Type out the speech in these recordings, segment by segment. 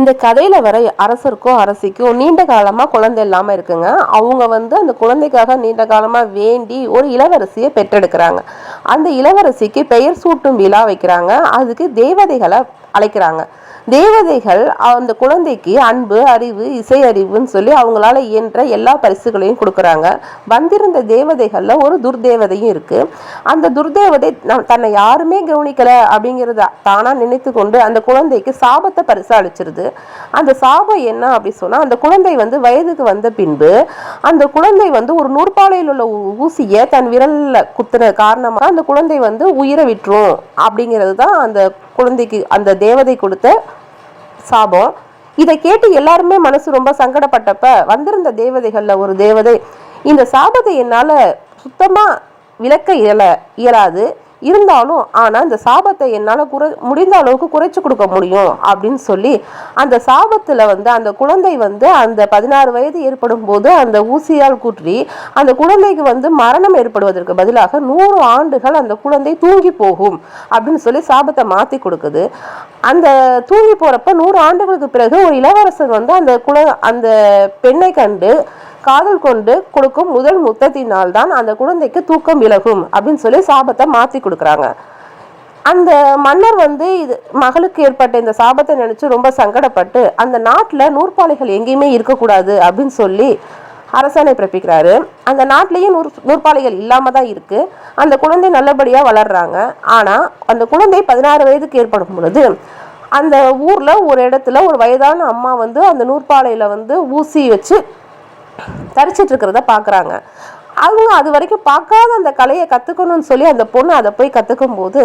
இந்த கதையில் வர அரசருக்கும் அரசிக்கும் நீண்ட காலமாக குழந்தை இல்லாமல் இருக்குங்க. அவங்க வந்து அந்த குழந்தைக்காக நீண்ட காலமாக வேண்டி ஒரு இளவரசியை பெற்றெடுக்கிறாங்க. அந்த இளவரசிக்கு பெயர் சூட்டும் விழா வைக்கிறாங்க. அதுக்கு தேவதைகளை அழைக்கிறாங்க. தேவதைகள் அந்த குழந்தைக்கு அன்பு அறிவு இசை அறிவுன்னு சொல்லி அவங்களால இயன்ற எல்லா பரிசுகளையும் கொடுக்குறாங்க. வந்திருந்த தேவதைகளில் ஒரு துர்தேவதையும் இருக்கு. அந்த துர்தேவதை தன்னை யாருமே கவனிக்கல அப்படிங்கிறத தானா நினைத்து கொண்டு அந்த குழந்தைக்கு சாபத்தை பரிசு அளிச்சிருது அந்த சாபம் என்ன அப்படி சொன்னா அந்த குழந்தை வந்து வயதுக்கு வந்த பின்பு அந்த குழந்தை வந்து ஒரு நூற்பாலையில் உள்ள ஊசியை தன் விரல்ல குத்துன காரணமாக அந்த குழந்தை வந்து உயிரை விட்டுரும் அப்படிங்கிறது தான் அந்த குழந்தைக்கு அந்த தேவதை கொடுத்த சாபம். இதை கேட்டு எல்லாருமே மனசு ரொம்ப சங்கடப்பட்டப்ப வந்திருந்த தேவதைகள்ல ஒரு தேவதை இந்த சாபத்தை என்னால சுத்தமா விளக்க இயல இயலாது. இருந்தாலும் ஆனால் இந்த சாபத்தை என்னால் குறை முடிந்த அளவுக்கு குறைச்சி கொடுக்க முடியும் அப்படின்னு சொல்லி அந்த சாபத்தில் வந்து அந்த குழந்தை வந்து அந்த பதினாறு வயது ஏற்படும் போது அந்த ஊசியால் குற்றி அந்த குழந்தைக்கு வந்து மரணம் ஏற்படுவதற்கு பதிலாக நூறு ஆண்டுகள் அந்த குழந்தை தூங்கி போகும் அப்படின்னு சொல்லி சாபத்தை மாற்றி கொடுக்குது. அந்த தூங்கி போகிறப்ப நூறு ஆண்டுகளுக்கு பிறகு ஒரு இளவரசர் வந்து அந்த குல அந்த பெண்ணை கண்டு காதல் கொண்டு கொடுக்கும் முதல் முத்தத்தினால் தான் அந்த குழந்தைக்கு தூக்கம் விலகும் அப்படின்னு சொல்லி சாபத்தை மாற்றி கொடுக்குறாங்க. அந்த மன்னர் வந்து இது மகளுக்கு ஏற்பட்ட இந்த சாபத்தை நினைச்சு ரொம்ப சங்கடப்பட்டு அந்த நாட்டில் நூற்பாலைகள் எங்கேயுமே இருக்கக்கூடாது அப்படின்னு சொல்லி அரசாணை பிறப்பிக்கிறாரு. அந்த நாட்டிலேயே நூற் நூற்பாலைகள் இல்லாம தான் இருக்கு. அந்த குழந்தை நல்லபடியாக வளர்றாங்க. ஆனால் அந்த குழந்தை பதினாறு வயதுக்கு ஏற்படும் பொழுது அந்த ஊர்ல ஒரு இடத்துல ஒரு வயதான அம்மா வந்து அந்த நூற்பாலையில வந்து ஊசி வச்சு தரிச்சிட்டு இருக்கிறத பார்க்குறாங்க. அவங்க அது வரைக்கும் பார்க்காத அந்த கலையை கற்றுக்கணும்னு சொல்லி அந்த பொண்ணு அதை போய் கற்றுக்கும் போது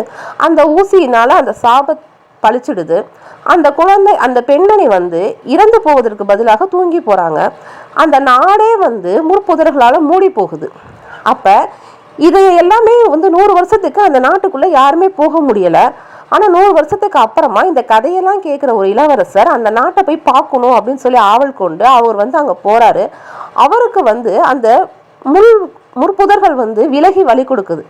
அந்த ஊசியினால அந்த சாப பழிச்சிடுது. அந்த குழந்தை அந்த பெண்மணி வந்து இறந்து போவதற்கு பதிலாக தூங்கி போகிறாங்க அந்த நாடே வந்து முற்புதர்களால் மூடி போகுது. அப்போ இது எல்லாமே வந்து நூறு வருஷத்துக்கு அந்த நாட்டுக்குள்ளே யாருமே போக முடியலை. ஆனால் நூறு வருஷத்துக்கு அப்புறமா இந்த கதையெல்லாம் கேட்குற ஒரு இளவரசர் அந்த நாட்டை போய் பார்க்கணும் அப்படின்னு சொல்லி ஆவல் கொண்டு அவர் வந்து அங்கே போகிறாரு அவருக்கு வந்து அந்த முள் முற்புதர்கள் வந்து விலகி வழி கொடுக்குது.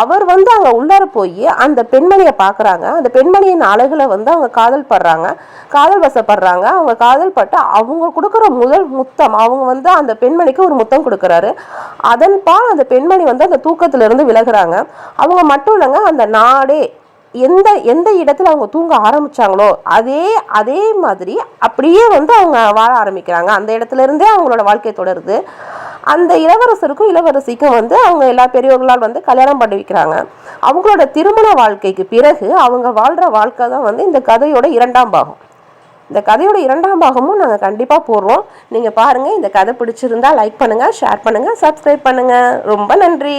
அவர் வந்து அங்கே உள்ளார போய் அந்த பெண்மணியை பார்க்குறாங்க. அந்த பெண்மணியின் அழகில் வந்து அவங்க காதல் படுறாங்க. காதல் வசப்படுறாங்க. அவங்க காதல் பட்டு அவங்க கொடுக்குற முதல் முத்தம் அவங்க வந்து அந்த பெண்மணிக்கு ஒரு முத்தம் கொடுக்குறாரு. அதன் பால் அந்த பெண்மணி வந்து அந்த தூக்கத்திலிருந்து விலகுறாங்க. அவங்க மட்டும் இல்லைங்க அந்த நாடே எந்த எந்த இடத்துல அவங்க தூங்க ஆரம்பிச்சாங்களோ அதே அதே மாதிரி அப்படியே வந்து அவங்க வாழ ஆரம்பிக்கிறாங்க. அந்த இடத்துல இருந்தே அவங்களோட வாழ்க்கை தொடருது. அந்த இளவரசருக்கும் இளவரசிக்கும் வந்து அவங்க எல்லா பெரியவர்களால் வந்து கல்யாணம் பண்ணி வைக்கிறாங்க. அவங்களோட திருமண வாழ்க்கைக்கு பிறகு அவங்க வாழ்கிற வாழ்க்கை தான் வந்து இந்த கதையோட இரண்டாம் பாகம். இந்த கதையோட இரண்டாம் பாகமும் நாங்கள் கண்டிப்பாக போடுறோம். நீங்கள் பாருங்கள் இந்த கதை பிடிச்சிருந்தா லைக் பண்ணுங்கள் ஷேர் பண்ணுங்கள் சப்ஸ்கிரைப் பண்ணுங்கள் ரொம்ப நன்றி.